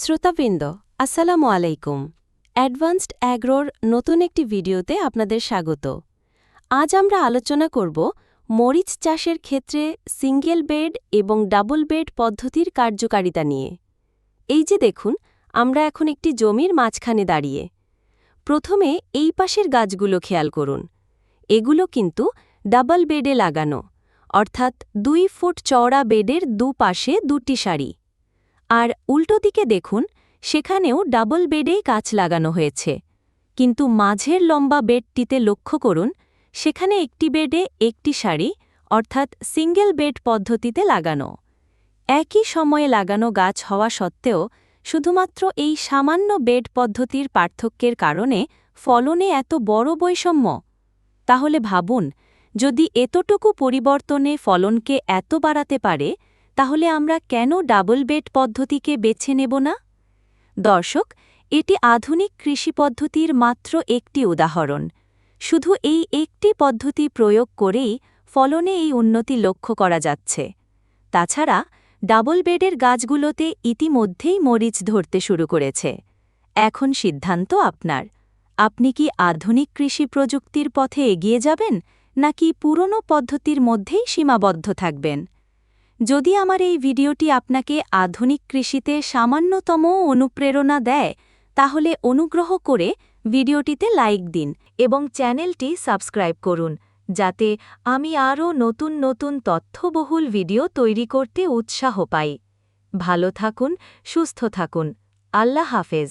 শ্রোতাবৃন্দ, আসসালামু আলাইকুম। অ্যাডভান্সড অ্যাগ্রোর নতুন একটি ভিডিওতে আপনাদের স্বাগত। আজ আমরা আলোচনা করব মরিচ চাষের ক্ষেত্রে সিঙ্গেল বেড এবং ডাবল বেড পদ্ধতির কার্যকারিতা নিয়ে। এই যে দেখুন, আমরা এখন একটি জমির মাঝখানে দাঁড়িয়ে। প্রথমে এই পাশের গাছগুলো খেয়াল করুন। এগুলো কিন্তু ডাবল বেডে লাগানো, অর্থাৎ দুই ফুট চওড়া বেডের দুপাশে দুটি সারি। আর উল্টো দিকে দেখুন, সেখানেও ডাবল বেডেই গাছ লাগানো হয়েছে। কিন্তু মাঝের লম্বা বেডটিতে লক্ষ্য করুন, সেখানে একটি বেডে একটি শাড়ি অর্থাৎ সিঙ্গেল বেড পদ্ধতিতে লাগানো। একই সময়ে লাগানো গাছ হওয়া সত্ত্বেও, শুধুমাত্র এই সামান্য বেড পদ্ধতির পার্থক্যের কারণে ফলনে এত বড় বৈষম্য। তাহলে ভাবুন, যদি এতটুকু পরিবর্তনে ফলনকে এত বাড়াতে পারে তাহলে আমরা কেন ডাবল বেড পদ্ধতিকে বেছে নেব না? দর্শক, এটি আধুনিক কৃষি পদ্ধতির মাত্র একটি উদাহরণ। শুধু এই একটি পদ্ধতি প্রয়োগ করেই ফলনে এই উন্নতি লক্ষ্য করা যাচ্ছে। তাছাড়া, ডাবল বেডের গাছগুলোতে ইতিমধ্যেই মরিচ ধরতে শুরু করেছে। এখন সিদ্ধান্ত আপনার। আপনি কি আধুনিক কৃষি প্রযুক্তির পথে এগিয়ে যাবেন, নাকি পুরনো পদ্ধতির মধ্যেই সীমাবদ্ধ থাকবেন? যদি আমার এই ভিডিওটি আপনাকে আধুনিক কৃষিতে সামান্যতম অনুপ্রেরণা দেয়, তাহলে অনুগ্রহ করে ভিডিওটিতে লাইক দিন এবং চ্যানেলটি সাবস্ক্রাইব করুন, যাতে আমি আরও নতুন নতুন তথ্যবহুল ভিডিও তৈরি করতে উৎসাহ পাই। ভালো থাকুন, সুস্থ থাকুন। আল্লাহ হাফেজ।